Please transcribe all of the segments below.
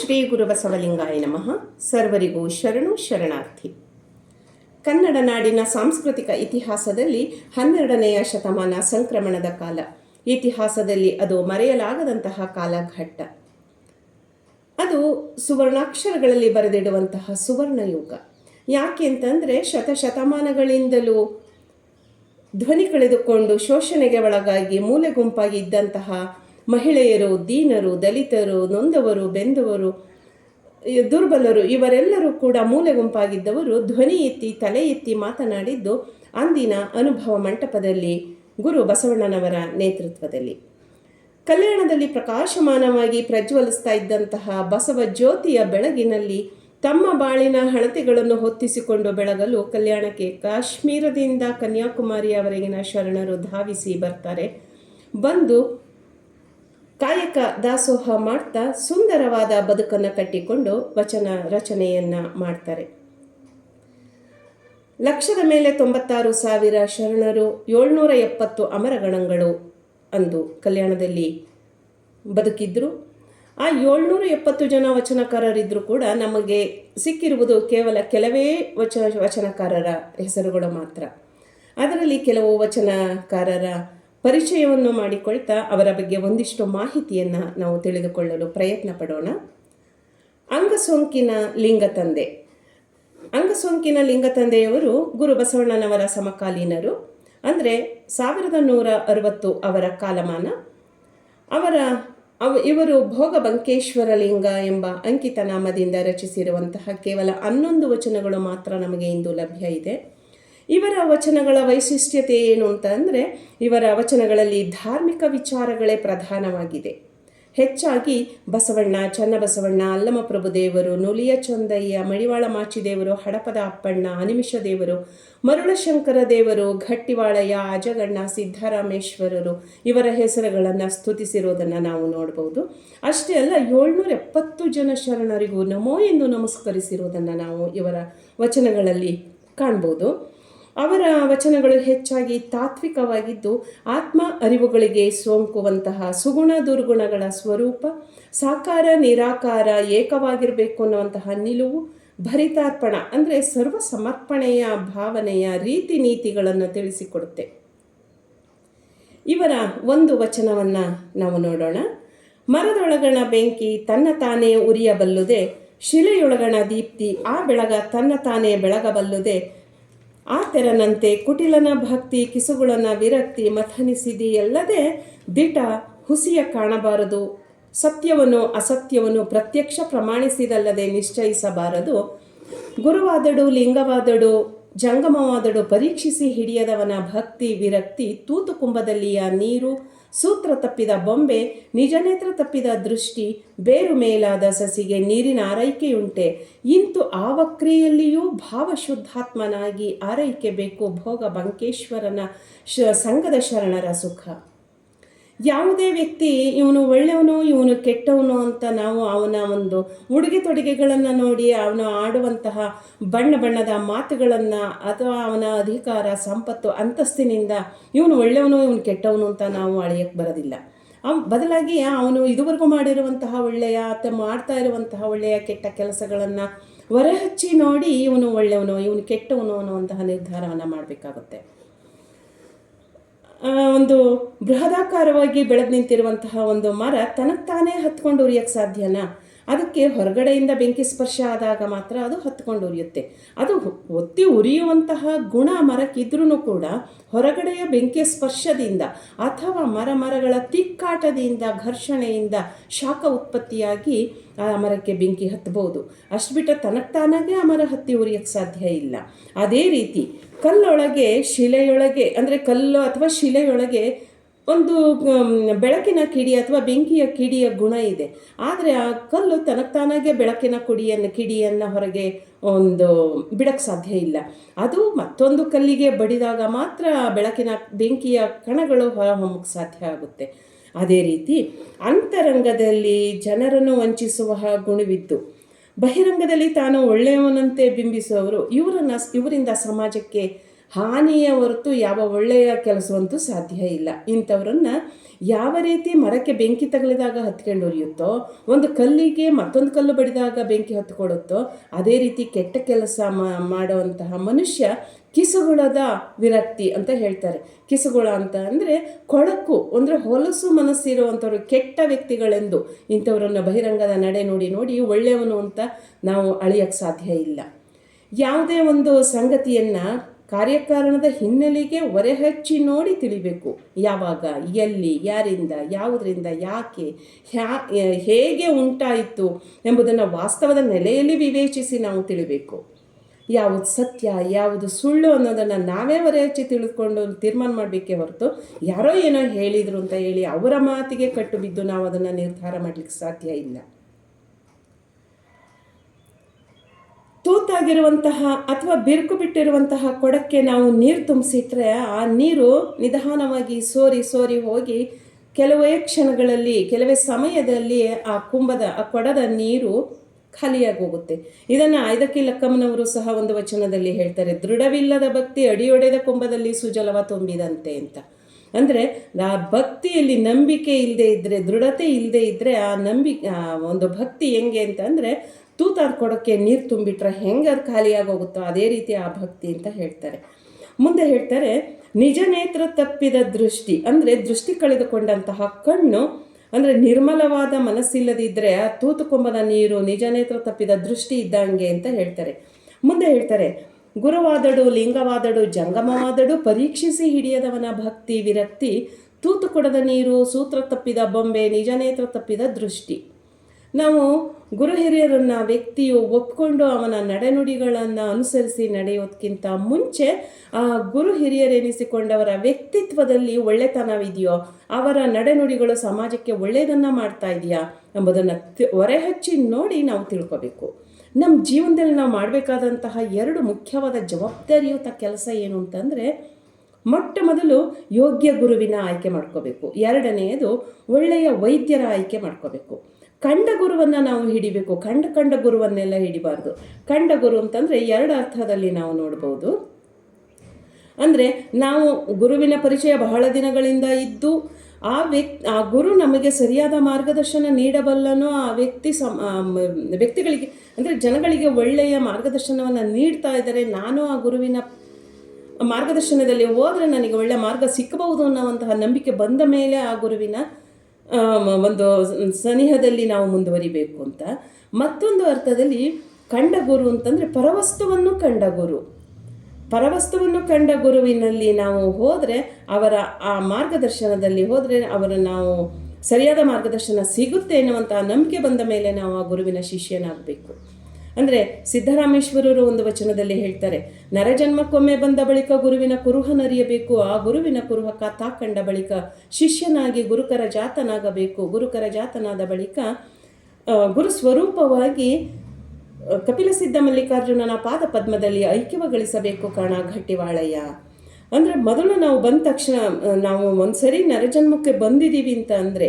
ಶ್ರೀ ಗುರುಬಸವಲಿಂಗಾಯ ನಮಃ. ಸರ್ವರಿಗೂ ಶರಣು ಶರಣಾರ್ಥಿ. ಕನ್ನಡ ನಾಡಿನ ಸಾಂಸ್ಕೃತಿಕ ಇತಿಹಾಸದಲ್ಲಿ ಹನ್ನೆರಡನೆಯ ಶತಮಾನ ಸಂಕ್ರಮಣದ ಕಾಲ. ಇತಿಹಾಸದಲ್ಲಿ ಅದು ಮರೆಯಲಾಗದಂತಹ ಕಾಲಘಟ್ಟ. ಅದು ಸುವರ್ಣಾಕ್ಷರಗಳಲ್ಲಿ ಬರೆದಿಡುವಂತಹ ಸುವರ್ಣ ಯುಗ ಯಾಕೆ ಅಂತಂದರೆ ಶತಶತಮಾನಗಳಿಂದಲೂ ಧ್ವನಿ ಕಳೆದುಕೊಂಡು ಶೋಷಣೆಗೆ ಒಳಗಾಗಿ ಮೂಲೆ ಗುಂಪಾಗಿ ಇದ್ದಂತಹ ಮಹಿಳೆಯರು, ದೀನರು, ದಲಿತರು, ನೊಂದವರು, ಬೆಂದವರು, ದುರ್ಬಲರು ಇವರೆಲ್ಲರೂ ಕೂಡ ಮೂಲೆ ಗುಂಪಾಗಿದ್ದವರು. ಧ್ವನಿ ಎತ್ತಿ, ತಲೆ ಎತ್ತಿ ಮಾತನಾಡಿದ್ದು ಅಂದಿನ ಅನುಭವ ಮಂಟಪದಲ್ಲಿ ಗುರು ಬಸವಣ್ಣನವರ ನೇತೃತ್ವದಲ್ಲಿ. ಕಲ್ಯಾಣದಲ್ಲಿ ಪ್ರಕಾಶಮಾನವಾಗಿ ಪ್ರಜ್ವಲಿಸ್ತಾ ಇದ್ದಂತಹ ಬಸವ ಜ್ಯೋತಿಯ ಬೆಳಗಿನಲ್ಲಿ ತಮ್ಮ ಬಾಳಿನ ಹಣತೆಗಳನ್ನು ಹೊತ್ತಿಸಿಕೊಂಡು ಬೆಳಗಲು ಕಲ್ಯಾಣಕ್ಕೆ ಕಾಶ್ಮೀರದಿಂದ ಕನ್ಯಾಕುಮಾರಿಯವರೆಗಿನ ಶರಣರು ಧಾವಿಸಿ ಬರ್ತಾರೆ. ಬಂದು ಕಾಯಕ ದಾಸೋಹ ಮಾಡ್ತಾ ಸುಂದರವಾದ ಬದುಕನ್ನು ಕಟ್ಟಿಕೊಂಡು ವಚನ ರಚನೆಯನ್ನ ಮಾಡ್ತಾರೆ. ಲಕ್ಷದ ಮೇಲೆ ತೊಂಬತ್ತಾರು ಸಾವಿರ ಶರಣರು, ಏಳ್ನೂರ ಎಪ್ಪತ್ತು ಅಮರಗಣಗಳು ಅಂದು ಕಲ್ಯಾಣದಲ್ಲಿ ಬದುಕಿದ್ರು. ಆ ಏಳ್ನೂರ ಎಪ್ಪತ್ತು ಜನ ವಚನಕಾರರಿದ್ದರೂ ಕೂಡ ನಮಗೆ ಸಿಕ್ಕಿರುವುದು ಕೇವಲ ಕೆಲವೇ ವಚ ವಚನಕಾರರ ಹೆಸರುಗಳು ಮಾತ್ರ. ಅದರಲ್ಲಿ ಕೆಲವು ವಚನಕಾರರ ಪರಿಚಯವನ್ನು ಮಾಡಿಕೊಳ್ತಾ ಅವರ ಬಗ್ಗೆ ಒಂದಿಷ್ಟು ಮಾಹಿತಿಯನ್ನು ನಾವು ತಿಳಿದುಕೊಳ್ಳಲು ಪ್ರಯತ್ನ ಪಡೋಣ. ಅಂಗಸೋಂಕಿನ ಲಿಂಗತಂದೆ ಅಂಗಸೋಂಕಿನ ಲಿಂಗತಂದೆಯವರು ಗುರು ಬಸವಣ್ಣನವರ ಸಮಕಾಲೀನರು. ಅಂದರೆ ಸಾವಿರದ ನೂರ ಅರವತ್ತು ಅವರ ಕಾಲಮಾನ. ಅವರ, ಅವ, ಇವರು ಭೋಗಬಂಕೇಶ್ವರ ಲಿಂಗ ಎಂಬ ಅಂಕಿತ ನಾಮದಿಂದ ರಚಿಸಿರುವಂತಹ ಕೇವಲ ಹನ್ನೊಂದು ವಚನಗಳು ಮಾತ್ರ ನಮಗೆ ಇಂದು ಲಭ್ಯ ಇದೆ. ಇವರ ವಚನಗಳ ವೈಶಿಷ್ಟ್ಯತೆ ಏನು ಅಂತ ಅಂದರೆ ಇವರ ವಚನಗಳಲ್ಲಿ ಧಾರ್ಮಿಕ ವಿಚಾರಗಳೇ ಪ್ರಧಾನವಾಗಿದೆ. ಹೆಚ್ಚಾಗಿ ಬಸವಣ್ಣ, ಚನ್ನಬಸವಣ್ಣ, ಅಲ್ಲಮಪ್ರಭು ದೇವರು, ನುಲಿಯ ಚಂದಯ್ಯ, ಮಡಿವಾಳ ಮಾಚಿದೇವರು ಹಡಪದ ಅಪ್ಪಣ್ಣ, ಅನಿಮಿಷ ದೇವರು, ಮರುಳಶಂಕರ ದೇವರು, ಘಟ್ಟಿವಾಳಯ್ಯ, ಅಜಗಣ್ಣ ಸಿದ್ದರಾಮೇಶ್ವರರು ಇವರ ಹೆಸರುಗಳನ್ನು ಸ್ತುತಿಸಿರುವುದನ್ನು ನಾವು ನೋಡಬಹುದು ಅಷ್ಟೇ ಅಲ್ಲ ಏಳ್ನೂರ ಎಪ್ಪತ್ತು ಜನ ಶರಣರಿಗೂ ನಮೋ ಎಂದು ನಮಸ್ಕರಿಸಿರುವುದನ್ನು ನಾವು ಇವರ ವಚನಗಳಲ್ಲಿ ಕಾಣ್ಬೋದು. ಅವರ ವಚನಗಳು ಹೆಚ್ಚಾಗಿ ತಾತ್ವಿಕವಾಗಿದ್ದು ಆತ್ಮ ಅರಿವುಗಳಿಗೆ ಸೋಂಕುವಂತಹ ಸುಗುಣ ದುರ್ಗುಣಗಳ ಸ್ವರೂಪ, ಸಾಕಾರ ನಿರಾಕಾರ ಏಕವಾಗಿರಬೇಕು ಅನ್ನುವಂತಹ ನಿಲುವು, ಭರಿತಾರ್ಪಣ ಅಂದರೆ ಸರ್ವ ಸಮರ್ಪಣೆಯ ಭಾವನೆಯ ರೀತಿ ನೀತಿಗಳನ್ನು ತಿಳಿಸಿಕೊಡುತ್ತೆ. ಇವರ ಒಂದು ವಚನವನ್ನು ನಾವು ನೋಡೋಣ. ಮರದೊಳಗಣ ಬೆಂಕಿ ತನ್ನ ತಾನೇ ಉರಿಯಬಲ್ಲುದೆ, ಶಿಲೆಯೊಳಗಣ ದೀಪ್ತಿ ಆ ಬೆಳಗ ತನ್ನ ತಾನೇ ಬೆಳಗಬಲ್ಲುದೆ ಆ ತೆರನಂತೆ ಕುಟಿಲನ ಭಕ್ತಿ, ಕಿಸುಗುಳನ ವಿರಕ್ತಿ ಮಥನಿಸಿದಿ ಎಲ್ಲದೆ ದಿಟ ಹುಸಿಯ ಕಾಣಬಾರದು. ಸತ್ಯವನ್ನು ಅಸತ್ಯವನ್ನು ಪ್ರತ್ಯಕ್ಷ ಪ್ರಮಾಣಿಸಿದಲ್ಲದೆ ನಿಶ್ಚಯಿಸಬಾರದು. ಗುರುವಾದಡು, ಲಿಂಗವಾದಡು, ಜಂಗಮವಾದಡು ಪರೀಕ್ಷಿಸಿ ಹಿಡಿಯದವನ ಭಕ್ತಿ, ವಿರಕ್ತಿ ತೂತುಕುಂಭದಲ್ಲಿಯ ನೀರು ಸೂತ್ರ ತಪ್ಪಿದ ಬೊಂಬೆ ನಿಜನೇತ್ರ ತಪ್ಪಿದ ದೃಷ್ಟಿ, ಬೇರು ಮೇಲಾದ ಸಸಿಗೆ ನೀರಿನ ಆರೈಕೆಯುಂಟೆ ಇಂತು ಆ ಭಾವ ಭಾವಶುದ್ಧಾತ್ಮನಾಗಿ ಆರೈಕೆ ಬೇಕು ಭೋಗ ಬಂಕೇಶ್ವರನ ಶ, ಸಂಘದ ಶರಣರ ಸುಖ. ಯಾವುದೇ ವ್ಯಕ್ತಿ ಇವನು ಒಳ್ಳೆಯವನು, ಇವನು ಕೆಟ್ಟವನು ಅಂತ ನಾವು ಅವನ ಒಂದು ಉಡುಗೆ ತೊಡುಗೆಗಳನ್ನು ನೋಡಿ ಅವನು ಆಡುವಂತಹ ಬಣ್ಣ ಬಣ್ಣದ ಮಾತುಗಳನ್ನು ಅಥವಾ ಅವನ ಅಧಿಕಾರ, ಸಂಪತ್ತು, ಅಂತಸ್ತಿನಿಂದ ಇವನು ಒಳ್ಳೆಯವನು, ಇವನು ಕೆಟ್ಟವನು ಅಂತ ನಾವು ಅಳೆಯಕ್ಕೆ ಬರೋದಿಲ್ಲ. ಅವ್ ಬದಲಾಗಿ ಅವನು ಇದುವರೆಗೂ ಮಾಡಿರುವಂತಹ ಒಳ್ಳೆಯ ಅಥವಾ ಮಾಡ್ತಾ ಇರುವಂತಹ ಒಳ್ಳೆಯ ಕೆಟ್ಟ ಕೆಲಸಗಳನ್ನು ಹೊರಹಚ್ಚಿ ನೋಡಿ ಇವನು ಒಳ್ಳೆಯವನು, ಇವನು ಕೆಟ್ಟವನು ಅನ್ನುವಂತಹ ನಿರ್ಧಾರವನ್ನು ಮಾಡಬೇಕಾಗುತ್ತೆ. ಒಂದು ಬೃಹದಾಕಾರವಾಗಿ ಬೆಳೆದು ನಿಂತಿರುವಂತಹ ಒಂದು ಮರ ತನಗೆ ತಾನೇ ಹತ್ಕೊಂಡು ಉರಿಯೋಕ್ಕೆ ಸಾಧ್ಯನಾ? ಅದಕ್ಕೆ ಹೊರಗಡೆಯಿಂದ ಬೆಂಕಿ ಸ್ಪರ್ಶ ಆದಾಗ ಮಾತ್ರ ಅದು ಹತ್ಕೊಂಡು ಉರಿಯುತ್ತೆ. ಅದು ಒತ್ತಿ ಉರಿಯುವಂತಹ ಗುಣ ಮರಕ್ಕಿದ್ರೂ ಕೂಡ ಹೊರಗಡೆಯ ಬೆಂಕಿ ಸ್ಪರ್ಶದಿಂದ ಅಥವಾ ಮರ ಮರಗಳ ತಿಕ್ಕಾಟದಿಂದ, ಘರ್ಷಣೆಯಿಂದ ಶಾಖ ಉತ್ಪತ್ತಿಯಾಗಿ ಆ ಮರಕ್ಕೆ ಬೆಂಕಿ ಹತ್ತಬಹುದು ಅಷ್ಟು ಬಿಟ್ಟರೆ ತನಗೆ ತಾನಾಗೆ ಆ ಮರ ಹತ್ತಿ ಉರಿಯೋಕ್ಕೆ ಸಾಧ್ಯ ಇಲ್ಲ. ಅದೇ ರೀತಿ ಕಲ್ಲೊಳಗೆ, ಶಿಲೆಯೊಳಗೆ, ಅಂದರೆ ಕಲ್ಲು ಅಥವಾ ಶಿಲೆಯೊಳಗೆ ಒಂದು ಬೆಳಕಿನ ಕಿಡಿ ಅಥವಾ ಬೆಂಕಿಯ ಕಿಡಿಯ ಗುಣ ಇದೆ. ಆದರೆ ಆ ಕಲ್ಲು ತನಕ್ತಾನಾಗೆ ಬೆಳಕಿನ ಕುಡಿಯನ್ನು, ಕಿಡಿಯನ್ನು ಹೊರಗೆ ಒಂದು ಬಿಡಕ್ಕೆ ಸಾಧ್ಯ ಇಲ್ಲ. ಅದು ಮತ್ತೊಂದು ಕಲ್ಲಿಗೆ ಬಡಿದಾಗ ಮಾತ್ರ ಬೆಳಕಿನ, ಬೆಂಕಿಯ ಕಣಗಳು ಹೊರಹೊಮ್ಮಕ್ಕೆ ಸಾಧ್ಯ ಆಗುತ್ತೆ. ಅದೇ ರೀತಿ, ಅಂತರಂಗದಲ್ಲಿ ಜನರನ್ನು ವಂಚಿಸುವ ಗುಣವಿದ್ದು ಬಹಿರಂಗದಲ್ಲಿ ತಾನು ಒಳ್ಳೆಯವನಂತೆ ಬಿಂಬಿಸುವವರು, ಇವರನ್ನು ಇವರಿಂದ ಸಮಾಜಕ್ಕೆ ಹಾನಿಯ ಹೊರತು ಯಾವ ಒಳ್ಳೆಯ ಕೆಲಸವಂತೂ ಸಾಧ್ಯ ಇಲ್ಲ. ಇಂಥವ್ರನ್ನ ಯಾವ ರೀತಿ ಮರಕ್ಕೆ ಬೆಂಕಿ ತಗಲಿದಾಗ ಹತ್ಕೊಂಡು ಉರಿಯುತ್ತೋ ಒಂದು ಕಲ್ಲಿಗೆ ಮತ್ತೊಂದು ಕಲ್ಲು ಬಡಿದಾಗ ಬೆಂಕಿ ಹತ್ಕೊಡುತ್ತೋ, ಅದೇ ರೀತಿ ಕೆಟ್ಟ ಕೆಲಸ ಮಾಡುವಂತಹ ಮನುಷ್ಯ ಕಿಸುಗುಳದ ವಿರಕ್ತಿ ಅಂತ ಹೇಳ್ತಾರೆ. ಕಿಸುಗುಳ ಅಂತ ಅಂದರೆ ಕೊಳಕು, ಅಂದರೆ ಹೊಲಸು ಮನಸ್ಸಿರುವಂಥವ್ರು, ಕೆಟ್ಟ ವ್ಯಕ್ತಿಗಳೆಂದು ಇಂಥವರನ್ನು ಬಹಿರಂಗದ ನಡೆ ನೋಡಿ ನೋಡಿ ಒಳ್ಳೆಯವನು ಅಂತ ನಾವು ಅಳಿಯಕ್ಕೆ ಸಾಧ್ಯ ಇಲ್ಲ. ಯಾವುದೇ ಒಂದು ಸಂಗತಿಯನ್ನು ಕಾರ್ಯಕಾರಣದ ಹಿನ್ನೆಲೆಗೆ ಹೊರೆಹಚ್ಚಿ ನೋಡಿ ತಿಳಿಬೇಕು. ಯಾವಾಗ, ಎಲ್ಲಿ, ಯಾರಿಂದ, ಯಾವುದರಿಂದ, ಯಾಕೆ, ಹ್ಯಾ, ಹೇಗೆ ಉಂಟಾಯಿತು ಎಂಬುದನ್ನು ವಾಸ್ತವದ ನೆಲೆಯಲ್ಲಿ ವಿವೇಚಿಸಿ ನಾವು ತಿಳಿಬೇಕು. ಯಾವುದು ಸತ್ಯ, ಯಾವುದು ಸುಳ್ಳು ಅನ್ನೋದನ್ನು ನಾವೇ ಹಚ್ಚಿ ತಿಳಿದುಕೊಂಡು ತೀರ್ಮಾನ ಮಾಡಬೇಕೆ ಹೊರತು ಯಾರೋ ಏನೋ ಹೇಳಿದರು ಅಂತ ಹೇಳಿ ಅವರ ಮಾತಿಗೆ ಕಟ್ಟು ಬಿದ್ದು ನಾವು ಅದನ್ನು ನಿರ್ಧಾರ ಮಾಡಲಿಕ್ಕೆ ಸಾಧ್ಯ ಇಲ್ಲ. ತೂತಾಗಿರುವಂತಹ ಅಥವಾ ಬಿರುಕು ಬಿಟ್ಟಿರುವಂತಹ ಕೊಡಕ್ಕೆ ನಾವು ನೀರು ತುಂಬಿಸಿಟ್ರೆ ಆ ನೀರು ನಿಧಾನವಾಗಿ ಸೋರಿ ಸೋರಿ ಹೋಗಿ ಕೆಲವೇ ಕ್ಷಣಗಳಲ್ಲಿ, ಕೆಲವೇ ಸಮಯದಲ್ಲಿ ಆ ಕುಂಭದ ಆ ಕೊಡದ ನೀರು ಖಾಲಿಯಾಗಿ ಹೋಗುತ್ತೆ ಇದನ್ನು ಆಯ್ದಕ್ಕಿ ಲಕ್ಕಮ್ಮನವರು ಸಹ ಒಂದು ವಚನದಲ್ಲಿ ಹೇಳ್ತಾರೆ, ದೃಢವಿಲ್ಲದ ಭಕ್ತಿ ಅಡಿಯೊಡೆದ ಕುಂಭದಲ್ಲಿ ಸುಜಲವ ತುಂಬಿದಂತೆ ಅಂತ. ಅಂದರೆ, ಆ ಭಕ್ತಿಯಲ್ಲಿ ನಂಬಿಕೆ ಇಲ್ಲದೆ ಇದ್ದರೆ ದೃಢತೆ ಇಲ್ಲದೆ ಇದ್ದರೆ ಆ ನಂಬಿ ಒಂದು ಭಕ್ತಿ ಹೆಂಗೆ ಅಂತಂದರೆ ತೂತಾರ್ ಕೊಡೋಕ್ಕೆ ನೀರು ತುಂಬಿಟ್ರೆ ಹೆಂಗೆ ಅದು ಖಾಲಿಯಾಗಿ ಹೋಗುತ್ತೋ ಅದೇ ರೀತಿ ಆ ಭಕ್ತಿ ಅಂತ ಹೇಳ್ತಾರೆ. ಮುಂದೆ ಹೇಳ್ತಾರೆ ನಿಜ ನೇತ್ರ ತಪ್ಪಿದ ದೃಷ್ಟಿ ಅಂದರೆ ದೃಷ್ಟಿ ಕಳೆದುಕೊಂಡಂತಹ ಕಣ್ಣು ಅಂದರೆ ನಿರ್ಮಲವಾದ ಮನಸ್ಸಿಲ್ಲದಿದ್ದರೆ ಆ ತೂತುಕೊಂಬದ ನೀರು ನಿಜ ನೇತ್ರ ತಪ್ಪಿದ ದೃಷ್ಟಿ ಇದ್ದಂಗೆ ಅಂತ ಹೇಳ್ತಾರೆ. ಮುಂದೆ ಹೇಳ್ತಾರೆ, ಗುರುವಾದಡು, ಲಿಂಗವಾದಡು, ಜಂಗಮವಾದಡು, ಪರೀಕ್ಷಿಸಿ ಹಿಡಿಯದವನ ಭಕ್ತಿ ವಿರಕ್ತಿ, ತೂತು ಕೊಡದ ನೀರು, ಸೂತ್ರ ತಪ್ಪಿದ ಬೊಂಬೆ, ನಿಜ ನೇತ್ರ ತಪ್ಪಿದ ದೃಷ್ಟಿ. ನಾವು ಗುರು ಹಿರಿಯರನ್ನು, ವ್ಯಕ್ತಿಯು ಒಪ್ಕೊಂಡು ಅವನ ನಡೆನುಡಿಗಳನ್ನು ಅನುಸರಿಸಿ ನಡೆಯೋದಕ್ಕಿಂತ ಮುಂಚೆ ಆ ಗುರು ಹಿರಿಯರೆನಿಸಿಕೊಂಡವರ ವ್ಯಕ್ತಿತ್ವದಲ್ಲಿ ಒಳ್ಳೆತನವಿದೆಯೋ, ಅವರ ನಡೆನುಡಿಗಳು ಸಮಾಜಕ್ಕೆ ಒಳ್ಳೆಯದನ್ನು ಮಾಡ್ತಾ ಇದೆಯಾ ಎಂಬುದನ್ನು ಹೊರೆಹಚ್ಚಿ ನೋಡಿ ನಾವು ತಿಳ್ಕೊಬೇಕು. ನಮ್ಮ ಜೀವನದಲ್ಲಿ ನಾವು ಮಾಡಬೇಕಾದಂತಹ ಎರಡು ಮುಖ್ಯವಾದ ಜವಾಬ್ದಾರಿಯುತ ಕೆಲಸ ಏನು ಅಂತಂದರೆ, ಮೊಟ್ಟ ಮೊದಲು ಯೋಗ್ಯ ಗುರುವಿನ ಆಯ್ಕೆ ಮಾಡ್ಕೋಬೇಕು. ಎರಡನೆಯದು ಒಳ್ಳೆಯ ವೈದ್ಯರ ಆಯ್ಕೆ ಮಾಡ್ಕೋಬೇಕು. ಕಂಡ ಗುರುವನ್ನು ನಾವು ಹಿಡಿಬೇಕು. ಕಂಡ ಕಂಡ ಗುರುವನ್ನೆಲ್ಲ ಹಿಡಿಬಾರ್ದು. ಕಂಡ ಗುರು ಅಂತಂದರೆ ಎರಡು ಅರ್ಥದಲ್ಲಿ ನಾವು ನೋಡಬಹುದು ಅಂದರೆ ನಾವು ಗುರುವಿನ ಪರಿಚಯ ಬಹಳ ದಿನಗಳಿಂದ ಇದ್ದು, ಆ ವ್ಯಕ್ತಿ, ಆ ಗುರು ನಮಗೆ ಸರಿಯಾದ ಮಾರ್ಗದರ್ಶನ ನೀಡಬಲ್ಲನೋ ಆ ವ್ಯಕ್ತಿ ಸಮ ವ್ಯಕ್ತಿಗಳಿಗೆ, ಅಂದರೆ ಜನಗಳಿಗೆ ಒಳ್ಳೆಯ ಮಾರ್ಗದರ್ಶನವನ್ನು ನೀಡ್ತಾ ಇದ್ದಾರೆ. ನಾನು ಆ ಗುರುವಿನ ಮಾರ್ಗದರ್ಶನದಲ್ಲಿ ಹೋದರೆ ನನಗೆ ಒಳ್ಳೆಯ ಮಾರ್ಗ ಸಿಕ್ಕಬಹುದು ಅನ್ನೋವಂತಹ ನಂಬಿಕೆ ಬಂದ ಮೇಲೆ ಆ ಗುರುವಿನ ಒಂದು ಸನಿಹದಲ್ಲಿ ನಾವು ಮುಂದುವರಿಬೇಕು ಅಂತ. ಮತ್ತೊಂದು ಅರ್ಥದಲ್ಲಿ ಕಂಡ ಗುರು ಅಂತಂದರೆ ಪರವಸ್ತುವನ್ನು ಕಂಡ ಗುರು. ಪರವಸ್ತುವನ್ನು ಕಂಡ ಗುರುವಿನಲ್ಲಿ ನಾವು ಹೋದರೆ ಅವರ ಆ ಮಾರ್ಗದರ್ಶನದಲ್ಲಿ ಹೋದರೆ ಅವರ ನಾವು ಸರಿಯಾದ ಮಾರ್ಗದರ್ಶನ ಸಿಗುತ್ತೆ ಎನ್ನುವಂತಹ ನಂಬಿಕೆ ಬಂದ ಮೇಲೆ ನಾವು ಆ ಗುರುವಿನ ಶಿಷ್ಯನಾಗಬೇಕು. ಅಂದರೆ ಸಿದ್ದರಾಮೇಶ್ವರರು ಒಂದು ವಚನದಲ್ಲಿ ಹೇಳ್ತಾರೆ ನರಜನ್ಮಕ್ಕೊಮ್ಮೆ ಬಂದ ಬಳಿಕ ಗುರುವಿನ ಕುರುಹನರಿಯಬೇಕು ಆ ಗುರುವಿನ ಕುರುಹ ತಾಕಂಡ ಬಳಿಕ ಶಿಷ್ಯನಾಗಿ ಗುರುಕರ ಜಾತನಾಗಬೇಕು, ಗುರುಕರ ಜಾತನಾದ ಬಳಿಕ ಗುರು ಸ್ವರೂಪವಾಗಿ ಕಪಿಲ ಸಿದ್ಧ ಮಲ್ಲಿಕಾರ್ಜುನನ ಪಾದ ಪದ್ಮದಲ್ಲಿ ಐಕ್ಯವಗಳಿಸಬೇಕು ಕಾಣ ಘಟ್ಟಿವಾಳಯ್ಯ. ಅಂದರೆ ಮೊದಲು ನಾವು ಬಂದ ತಕ್ಷಣ ನಾವು ಒಂದ್ಸರಿ ನರಜನ್ಮಕ್ಕೆ ಬಂದಿದ್ದೀವಿ ಅಂತ ಅಂದರೆ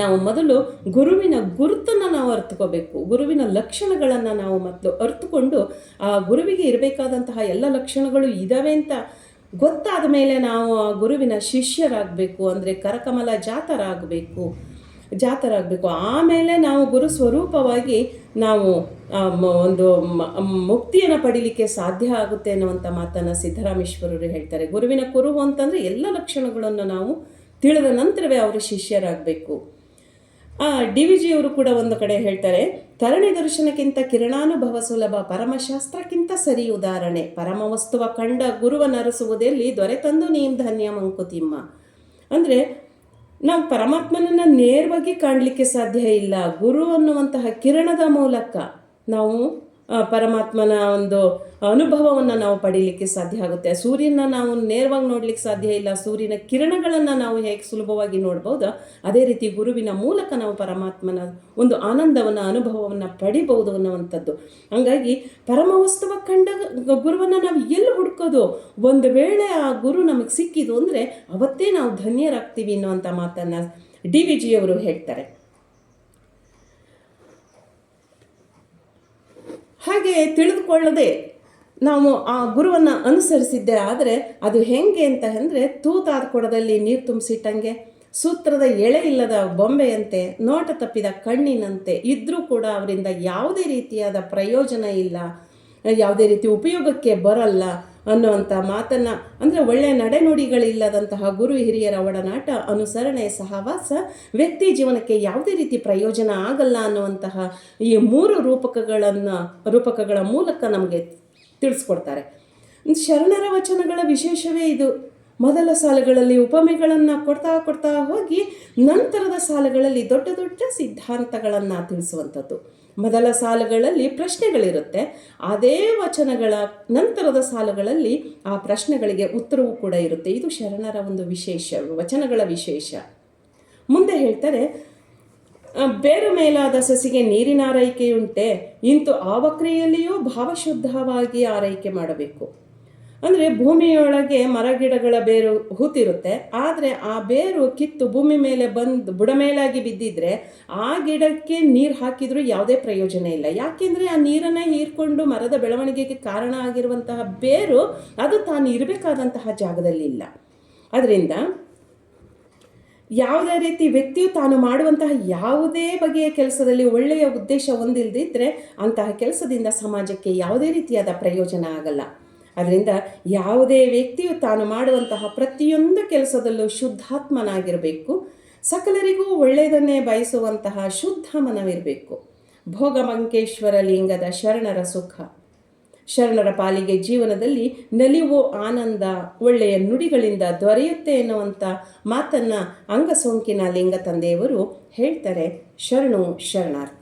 ನಾವು ಮೊದಲು ಗುರುವಿನ ಗುರುತನ್ನು ನಾವು ಅರ್ಥಕೋಬೇಕು ಗುರುವಿನ ಲಕ್ಷಣಗಳನ್ನು ನಾವು ಮೊದಲು ಅರ್ಥಕೊಂಡು ಆ ಗುರುವಿಗೆ ಇರಬೇಕಾದಂತಹ ಎಲ್ಲ ಲಕ್ಷಣಗಳು ಇದ್ದಾವೆ ಅಂತ ಗೊತ್ತಾದ ಮೇಲೆ ನಾವು ಆ ಗುರುವಿನ ಶಿಷ್ಯರಾಗಬೇಕು, ಅಂದರೆ ಕರಕಮಲ ಜಾತರಾಗಬೇಕು ಜಾತರಾಗಬೇಕು. ಆಮೇಲೆ ನಾವು ಗುರು ಸ್ವರೂಪವಾಗಿ ನಾವು ಒಂದು ಮುಕ್ತಿಯನ್ನು ಪಡೀಲಿಕ್ಕೆ ಸಾಧ್ಯ ಆಗುತ್ತೆ ಅನ್ನುವಂಥ ಮಾತನ್ನು ಸಿದ್ದರಾಮೇಶ್ವರರು ಹೇಳ್ತಾರೆ. ಗುರುವಿನ ಕುರುಹು ಅಂತಂದರೆ ಎಲ್ಲ ಲಕ್ಷಣಗಳನ್ನು ನಾವು ತಿಳಿದ ನಂತರವೇ ಅವರು ಶಿಷ್ಯರಾಗಬೇಕು. ಡಿ ವಿ ಜಿಯವರು ಕೂಡ ಒಂದು ಕಡೆ ಹೇಳ್ತಾರೆ, ತರಣಿ ದರ್ಶನಕ್ಕಿಂತ ಕಿರಣಾನುಭವ ಸುಲಭ ಪರಮಶಾಸ್ತ್ರಕ್ಕಿಂತ ಸರಿ ಉದಾಹರಣೆ. ಪರಮ ವಸ್ತುವ ಕಂಡ ಗುರುವನರಸುವುದೆಲ್ಲಿ ದೊರೆತಂದು ನೀಂ ಧನ್ಯ ಮಂಕುತಿಮ್ಮ ಅಂದರೆ, ನಾವು ಪರಮಾತ್ಮನನ್ನು ನೇರವಾಗಿ ಕಾಣಲಿಕ್ಕೆ ಸಾಧ್ಯ ಇಲ್ಲ. ಗುರು ಅನ್ನುವಂತಹ ಕಿರಣದ ಮೂಲಕ ನಾವು ಪರಮಾತ್ಮನ ಒಂದು ಅನುಭವವನ್ನು ನಾವು ಪಡೀಲಿಕ್ಕೆ ಸಾಧ್ಯ ಆಗುತ್ತೆ. ಸೂರ್ಯನ ನಾವು ನೇರವಾಗಿ ನೋಡ್ಲಿಕ್ಕೆ ಸಾಧ್ಯ ಇಲ್ಲ. ಸೂರ್ಯನ ಕಿರಣಗಳನ್ನು ನಾವು ಹೇಗೆ ಸುಲಭವಾಗಿ ನೋಡ್ಬೋದು? ಅದೇ ರೀತಿ ಗುರುವಿನ ಮೂಲಕ ನಾವು ಪರಮಾತ್ಮನ ಒಂದು ಆನಂದವನ್ನು, ಅನುಭವವನ್ನು ಪಡಿಬಹುದು ಅನ್ನುವಂಥದ್ದು. ಹಂಗಾಗಿ ಪರಮ ವಸ್ತುವ ಕಂಡ ಗುರುವನ್ನು ನಾವು ಎಲ್ಲಿ ಹುಡ್ಕೋದು? ಒಂದು ವೇಳೆ ಆ ಗುರು ನಮಗೆ ಸಿಕ್ಕಿದು ಅಂದರೆ ಅವತ್ತೇ ನಾವು ಧನ್ಯರಾಗ್ತೀವಿ ಅನ್ನುವಂಥ ಮಾತನ್ನು ಡಿ ವಿ ಜಿಯವರು ಹೇಳ್ತಾರೆ. ಹಾಗೆ ತಿಳಿದುಕೊಳ್ಳದೆ ನಾವು ಆ ಗುರುವನ್ನು ಅನುಸರಿಸಿದ್ದೆ. ಆದರೆ ಅದು ಹೆಂಗೆ ಅಂತ ಅಂದರೆ ತೂತಾದ ಕೊಡದಲ್ಲಿ ನೀರು ತುಂಬಿಸಿಟ್ಟಂಗೆ, ಸೂತ್ರದ ಎಳೆ ಇಲ್ಲದ ಬೊಂಬೆಯಂತೆ, ನೋಟ ತಪ್ಪಿದ ಕಣ್ಣಿನಂತೆ ಇದ್ದರೂ ಕೂಡ ಅವರಿಂದ ಯಾವುದೇ ರೀತಿಯಾದ ಪ್ರಯೋಜನ ಇಲ್ಲ, ಯಾವುದೇ ರೀತಿ ಉಪಯೋಗಕ್ಕೆ ಬರಲ್ಲ. ಅನ್ನುವಂಥ ಮಾತನ್ನು, ಅಂದರೆ ಒಳ್ಳೆಯ ನಡೆನುಡಿಗಳಿಲ್ಲದಂತಹ ಗುರು ಹಿರಿಯರ ಒಡನಾಟ, ಅನುಸರಣೆ ಸಹವಾಸ, ವ್ಯಕ್ತಿ ಜೀವನಕ್ಕೆ ಯಾವುದೇ ರೀತಿ ಪ್ರಯೋಜನ ಆಗಲ್ಲ ಅನ್ನುವಂತಹ ಈ ಮೂರು ರೂಪಕಗಳನ್ನು, ರೂಪಕಗಳ ಮೂಲಕ ನಮಗೆ ತಿಳಿಸ್ಕೊಡ್ತಾರೆ. ಶರಣರ ವಚನಗಳ ವಿಶೇಷವೇ ಇದು. ಮೊದಲ ಸಾಲುಗಳಲ್ಲಿ ಉಪಮೆಗಳನ್ನು ಕೊಡ್ತಾ ಕೊಡ್ತಾ ಹೋಗಿ, ನಂತರದ ಸಾಲುಗಳಲ್ಲಿ ದೊಡ್ಡ ದೊಡ್ಡ ಸಿದ್ಧಾಂತಗಳನ್ನು ತಿಳಿಸುವಂಥದ್ದು. ಮೊದಲ ಸಾಲುಗಳಲ್ಲಿ ಪ್ರಶ್ನೆಗಳಿರುತ್ತೆ. ಅದೇ ವಚನಗಳ ನಂತರದ ಸಾಲುಗಳಲ್ಲಿ ಆ ಪ್ರಶ್ನೆಗಳಿಗೆ ಉತ್ತರವೂ ಕೂಡ ಇರುತ್ತೆ. ಇದು ಶರಣರ ಒಂದು ವಿಶೇಷ ವಚನಗಳ ವಿಶೇಷ. ಮುಂದೆ ಹೇಳ್ತಾರೆ ಆ, ಬೇರು ಮೇಲಾದ ಸಸಿಗೆ ನೀರಿನ ಆರೈಕೆಯುಂಟೆ. ಇಂತು ಆವಕ್ರಿಯೆಯಲ್ಲಿಯೂ ಭಾವಶುದ್ಧವಾಗಿ ಆರೈಕೆ ಮಾಡಬೇಕು. ಅಂದರೆ ಭೂಮಿಯೊಳಗೆ ಮರಗಿಡಗಳ ಬೇರು ಹೂತಿರುತ್ತೆ ಆದರೆ ಆ ಬೇರು ಕಿತ್ತು ಭೂಮಿ ಮೇಲೆ ಬಂದು ಬುಡಮೇಲಾಗಿ ಬಿದ್ದಿದ್ರೆ ಆ ಗಿಡಕ್ಕೆ ನೀರು ಹಾಕಿದರೂ ಯಾವುದೇ ಪ್ರಯೋಜನ ಇಲ್ಲ. ಯಾಕೆಂದರೆ ಆ ನೀರನ್ನು ಹೀರ್ಕೊಂಡು ಮರದ ಬೆಳವಣಿಗೆಗೆ ಕಾರಣ ಆಗಿರುವಂತಹ ಬೇರು ಅದು ತಾನು ಇರಬೇಕಾದಂತಹ ಜಾಗದಲ್ಲಿ ಇಲ್ಲ. ಅದರಿಂದ ಯಾವುದೇ ರೀತಿ ವ್ಯಕ್ತಿಯು ತಾನು ಮಾಡುವಂತಹ ಯಾವುದೇ ಬಗೆಯ ಕೆಲಸದಲ್ಲಿ ಒಳ್ಳೆಯ ಉದ್ದೇಶ ಹೊಂದಿಲ್ಲದಿದ್ದರೆ ಅಂತಹ ಕೆಲಸದಿಂದ ಸಮಾಜಕ್ಕೆ ಯಾವುದೇ ರೀತಿಯಾದ ಪ್ರಯೋಜನ ಆಗಲ್ಲ. ಅದರಿಂದ ಯಾವುದೇ ವ್ಯಕ್ತಿಯು ತಾನು ಮಾಡುವಂತಹ ಪ್ರತಿಯೊಂದು ಕೆಲಸದಲ್ಲೂ ಶುದ್ಧಾತ್ಮನಾಗಿರಬೇಕು. ಸಕಲರಿಗೂ ಒಳ್ಳೆಯದನ್ನೇ ಬಯಸುವಂತಹ ಶುದ್ಧ ಮನವಿರಬೇಕು. ಭೋಗಮಂಕೇಶ್ವರ ಲಿಂಗದ ಶರಣರ ಸುಖ. ಶರಣರ ಪಾಲಿಗೆ ಜೀವನದಲ್ಲಿ ನಲಿವು, ಆನಂದ, ಒಳ್ಳೆಯ ನುಡಿಗಳಿಂದ ದೊರೆಯುತ್ತೆ ಎನ್ನುವಂಥ ಮಾತನ್ನು ಅಂಗಸೋಂಕಿನ ಲಿಂಗ ತಂದೆಯವರು ಹೇಳ್ತಾರೆ. ಶರಣು ಶರಣಾರ್ಥಿ.